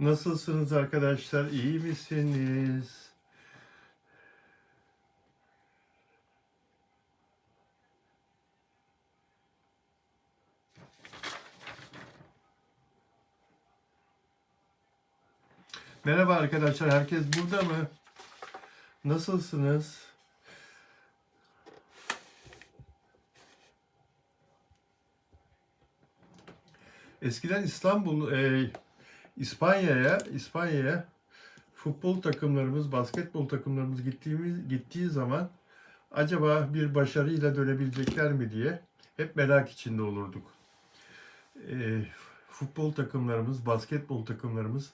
Nasılsınız arkadaşlar? İyi misiniz? Merhaba arkadaşlar. Herkes burada mı? Nasılsınız? Eskiden İstanbul, e, İspanya'ya, İspanya'ya futbol takımlarımız, basketbol takımlarımız gittiğimiz gittiği zaman acaba bir başarıyla dönebilecekler mi diye hep merak içinde olurduk. E, futbol takımlarımız, basketbol takımlarımız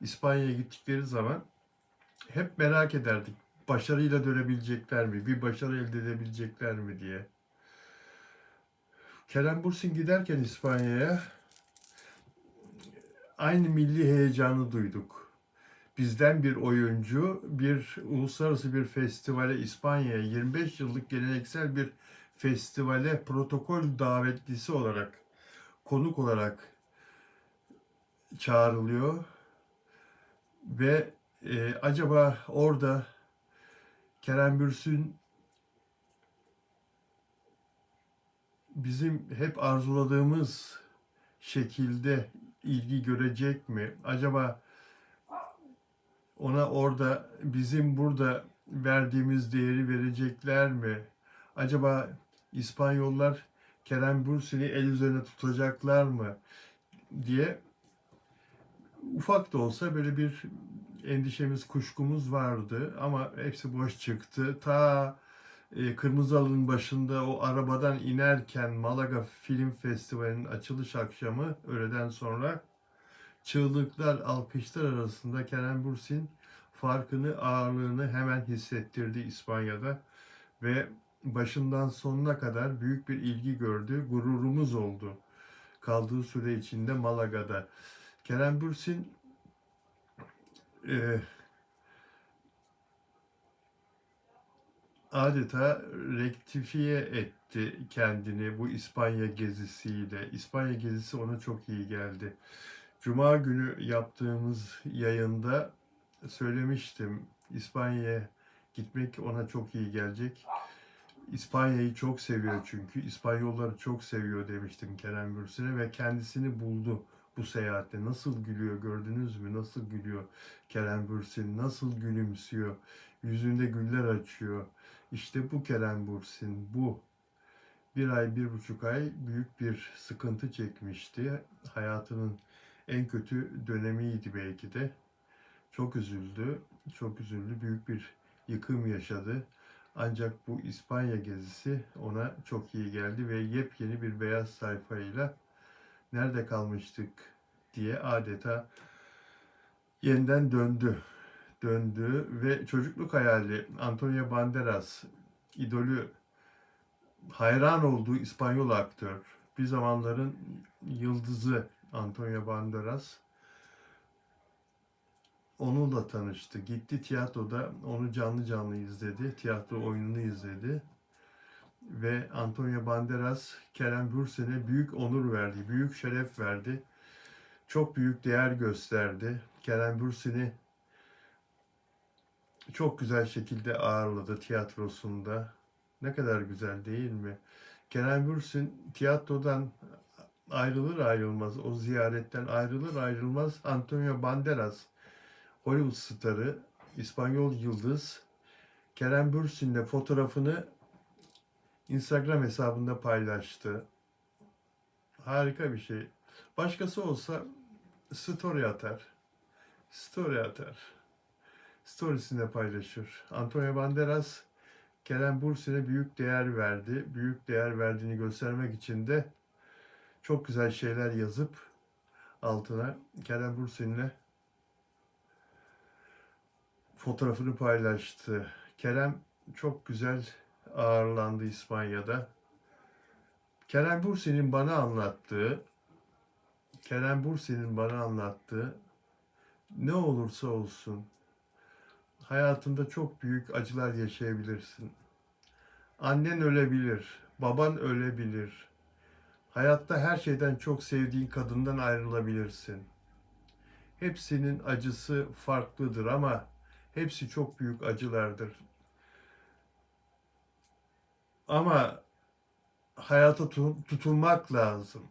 İspanya'ya gittikleri zaman hep merak ederdik. Başarıyla dönebilecekler mi? Bir başarı elde edebilecekler mi diye. Kerem Bursin giderken İspanya'ya aynı milli heyecanı duyduk. Bizden bir oyuncu bir uluslararası bir festivale İspanya'ya 25 yıllık geleneksel bir festivale protokol davetlisi olarak konuk olarak çağrılıyor ve e, acaba orada Kerem Bürsin bizim hep arzuladığımız şekilde ilgi görecek mi? Acaba ona orada bizim burada verdiğimiz değeri verecekler mi? Acaba İspanyollar Kerem Bürsin'i el üzerine tutacaklar mı? diye ufak da olsa böyle bir endişemiz, kuşkumuz vardı ama hepsi boş çıktı. Ta Kırmızı Halı'nın başında o arabadan inerken Malaga Film Festivali'nin açılış akşamı öğleden sonra çığlıklar, alkışlar arasında Kerem Bürsin farkını, ağırlığını hemen hissettirdi İspanya'da ve başından sonuna kadar büyük bir ilgi gördü, gururumuz oldu kaldığı süre içinde Malaga'da. Kerem Bürsin e, adeta rektifiye etti kendini bu İspanya gezisiyle. İspanya gezisi ona çok iyi geldi. Cuma günü yaptığımız yayında söylemiştim. İspanya'ya gitmek ona çok iyi gelecek. İspanya'yı çok seviyor çünkü. İspanyolları çok seviyor demiştim Kerem Bürsin'e ve kendisini buldu bu seyahatte. Nasıl gülüyor gördünüz mü? Nasıl gülüyor Kerem Bürsin? Nasıl gülümsüyor? Yüzünde güller açıyor. İşte bu Kerem Bürsin, bu. Bir ay, bir buçuk ay büyük bir sıkıntı çekmişti. Hayatının en kötü dönemiydi belki de. Çok üzüldü, çok üzüldü. Büyük bir yıkım yaşadı. Ancak bu İspanya gezisi ona çok iyi geldi ve yepyeni bir beyaz sayfayla nerede kalmıştık diye adeta yeniden döndü. Döndü ve çocukluk hayali Antonio Banderas idolü hayran olduğu İspanyol aktör. Bir zamanların yıldızı Antonio Banderas onunla tanıştı. Gitti tiyatroda onu canlı canlı izledi. Tiyatro oyununu izledi. Ve Antonio Banderas Kerem Bürsin'e büyük onur verdi, büyük şeref verdi. Çok büyük değer gösterdi. Kerem Bürsin'i çok güzel şekilde ağırladı tiyatrosunda. Ne kadar güzel değil mi? Kerem Bürsin tiyatrodan ayrılır ayrılmaz, o ziyaretten ayrılır ayrılmaz Antonio Banderas Hollywood starı, İspanyol yıldız Kerem Bürsin'le fotoğrafını Instagram hesabında paylaştı. Harika bir şey. Başkası olsa story atar. Story atar. Storiesinde paylaşır. Antonio Banderas Kerem Bürsin'e büyük değer verdi. Büyük değer verdiğini göstermek için de çok güzel şeyler yazıp altına Kerem Bürsin'le fotoğrafını paylaştı. Kerem çok güzel ağırlandı İspanya'da. Kerem Bürsin'in bana anlattığı, Kerem Bürsin'in bana anlattığı ne olursa olsun hayatında çok büyük acılar yaşayabilirsin. Annen ölebilir, baban ölebilir. Hayatta her şeyden çok sevdiğin kadından ayrılabilirsin. Hepsinin acısı farklıdır ama hepsi çok büyük acılardır. Ama hayata tu- tutunmak lazım.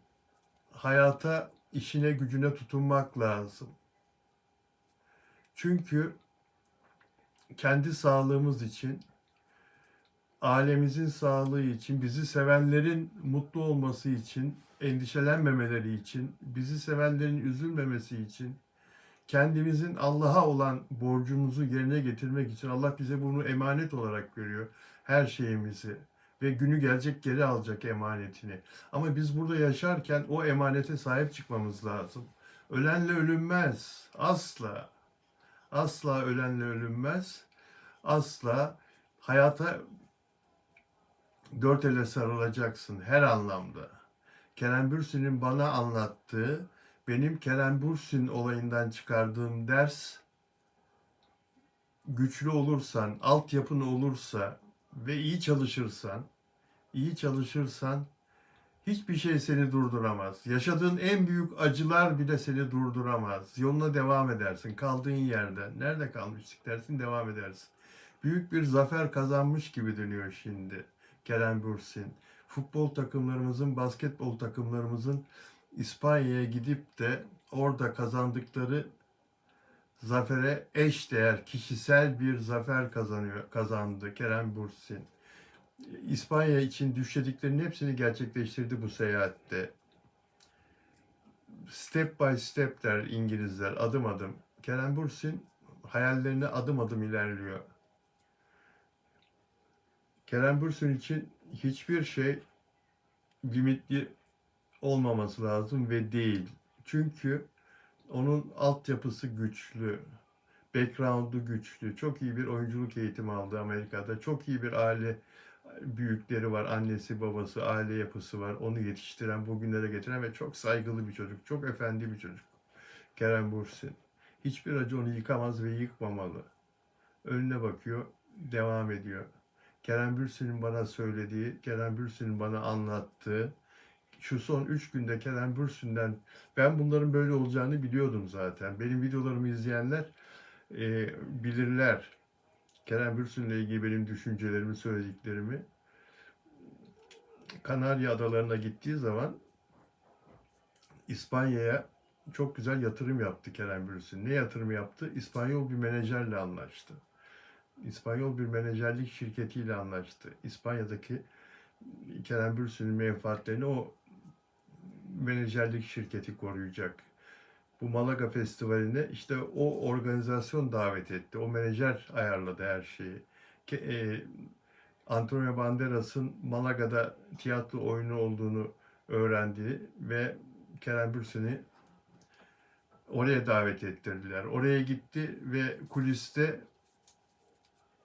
Hayata, işine, gücüne tutunmak lazım. Çünkü kendi sağlığımız için, ailemizin sağlığı için, bizi sevenlerin mutlu olması için, endişelenmemeleri için, bizi sevenlerin üzülmemesi için, kendimizin Allah'a olan borcumuzu yerine getirmek için Allah bize bunu emanet olarak veriyor. Her şeyimizi ve günü gelecek geri alacak emanetini. Ama biz burada yaşarken o emanete sahip çıkmamız lazım. Ölenle ölünmez. Asla. Asla ölenle ölünmez. Asla hayata dört ele sarılacaksın her anlamda. Kerem Bürsin'in bana anlattığı, benim Kerem Bürsin olayından çıkardığım ders, güçlü olursan, altyapın olursa ve iyi çalışırsan, iyi çalışırsan hiçbir şey seni durduramaz. Yaşadığın en büyük acılar bile seni durduramaz. Yoluna devam edersin. Kaldığın yerden. Nerede kalmıştık dersin devam edersin. Büyük bir zafer kazanmış gibi dönüyor şimdi Kerem Bürsin. Futbol takımlarımızın, basketbol takımlarımızın İspanya'ya gidip de orada kazandıkları zafere eş değer kişisel bir zafer kazanıyor kazandı Kerem Bürsin. İspanya için düşlediklerinin hepsini gerçekleştirdi bu seyahatte. Step by step der İngilizler, adım adım. Kerem Bürsin hayallerine adım adım ilerliyor. Kerem Bürsin için hiçbir şey limitli olmaması lazım ve değil. Çünkü onun altyapısı güçlü, background'u güçlü. Çok iyi bir oyunculuk eğitimi aldı Amerika'da. Çok iyi bir aile büyükleri var. Annesi, babası, aile yapısı var. Onu yetiştiren, bugünlere getiren ve çok saygılı bir çocuk. Çok efendi bir çocuk. Kerem Bursin. Hiçbir acı onu yıkamaz ve yıkmamalı. Önüne bakıyor, devam ediyor. Kerem Bürsin'in bana söylediği, Kerem Bürsin'in bana anlattığı, şu son üç günde Kerem Bürsin'den ben bunların böyle olacağını biliyordum zaten. Benim videolarımı izleyenler e, bilirler. Kerem Bürsin'le ilgili benim düşüncelerimi, söylediklerimi. Kanarya Adalarına gittiği zaman İspanya'ya çok güzel yatırım yaptı Kerem Bürsin. Ne yatırım yaptı? İspanyol bir menajerle anlaştı. İspanyol bir menajerlik şirketiyle anlaştı. İspanya'daki Kerem Bürsin'in menfaatlerini o menajerlik şirketi koruyacak. Bu Malaga Festivali'ne işte o organizasyon davet etti. O menajer ayarladı her şeyi. Ke- e, Antonio Banderas'ın Malaga'da tiyatro oyunu olduğunu öğrendi ve Kerem Bürsin'i oraya davet ettirdiler. Oraya gitti ve kuliste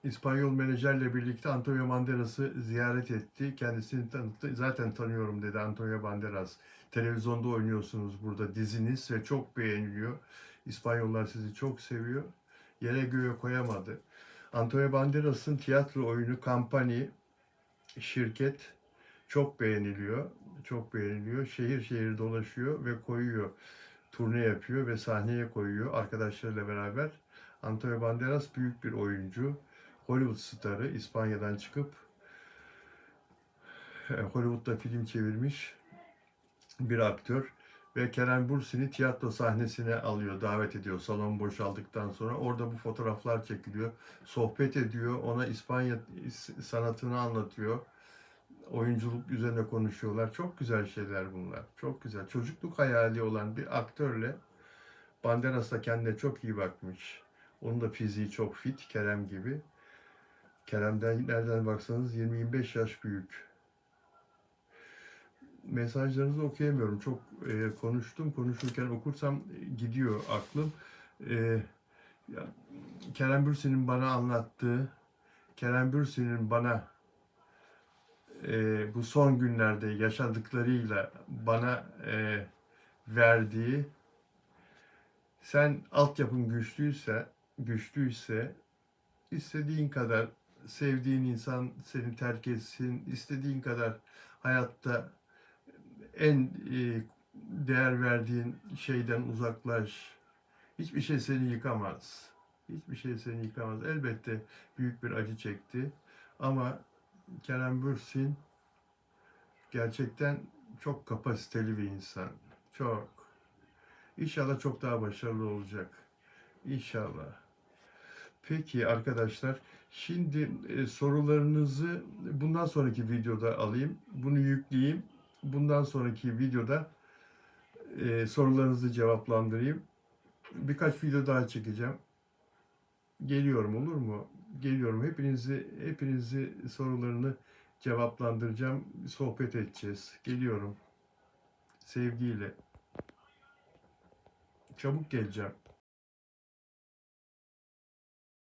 İspanyol menajerle birlikte Antonio Banderas'ı ziyaret etti. Kendisini tanıttı. Zaten tanıyorum dedi Antonio Banderas. Televizyonda oynuyorsunuz burada diziniz ve çok beğeniliyor. İspanyollar sizi çok seviyor. Yere göğe koyamadı. Antonio Banderas'ın tiyatro oyunu Kampani şirket çok beğeniliyor. Çok beğeniliyor. Şehir şehir dolaşıyor ve koyuyor. Turne yapıyor ve sahneye koyuyor arkadaşlarıyla beraber. Antonio Banderas büyük bir oyuncu. Hollywood starı İspanya'dan çıkıp e, Hollywood'da film çevirmiş bir aktör ve Kerem Bürsin'i tiyatro sahnesine alıyor, davet ediyor salon boşaldıktan sonra. Orada bu fotoğraflar çekiliyor, sohbet ediyor, ona İspanya sanatını anlatıyor. Oyunculuk üzerine konuşuyorlar. Çok güzel şeyler bunlar. Çok güzel. Çocukluk hayali olan bir aktörle Banderas da kendine çok iyi bakmış. Onun da fiziği çok fit, Kerem gibi. Kerem'den nereden baksanız 20-25 yaş büyük. Mesajlarınızı okuyamıyorum. Çok e, konuştum. Konuşurken okursam gidiyor aklım. E, ya, Kerem Bürsin'in bana anlattığı, Kerem Bürsin'in bana e, bu son günlerde yaşadıklarıyla bana e, verdiği sen altyapın güçlüyse güçlüyse istediğin kadar sevdiğin insan seni terk etsin, istediğin kadar hayatta en e, değer verdiğin şeyden uzaklaş, Hiçbir şey seni yıkamaz. Hiçbir şey seni yıkamaz. Elbette büyük bir acı çekti. Ama Kerem Bürsin gerçekten çok kapasiteli bir insan. Çok. İnşallah çok daha başarılı olacak. İnşallah. Peki arkadaşlar, şimdi e, sorularınızı bundan sonraki videoda alayım. Bunu yükleyeyim. Bundan sonraki videoda e, sorularınızı cevaplandırayım. Birkaç video daha çekeceğim. Geliyorum olur mu? Geliyorum. Hepinizi hepinizi sorularını cevaplandıracağım. Sohbet edeceğiz. Geliyorum. Sevgiyle. Çabuk geleceğim.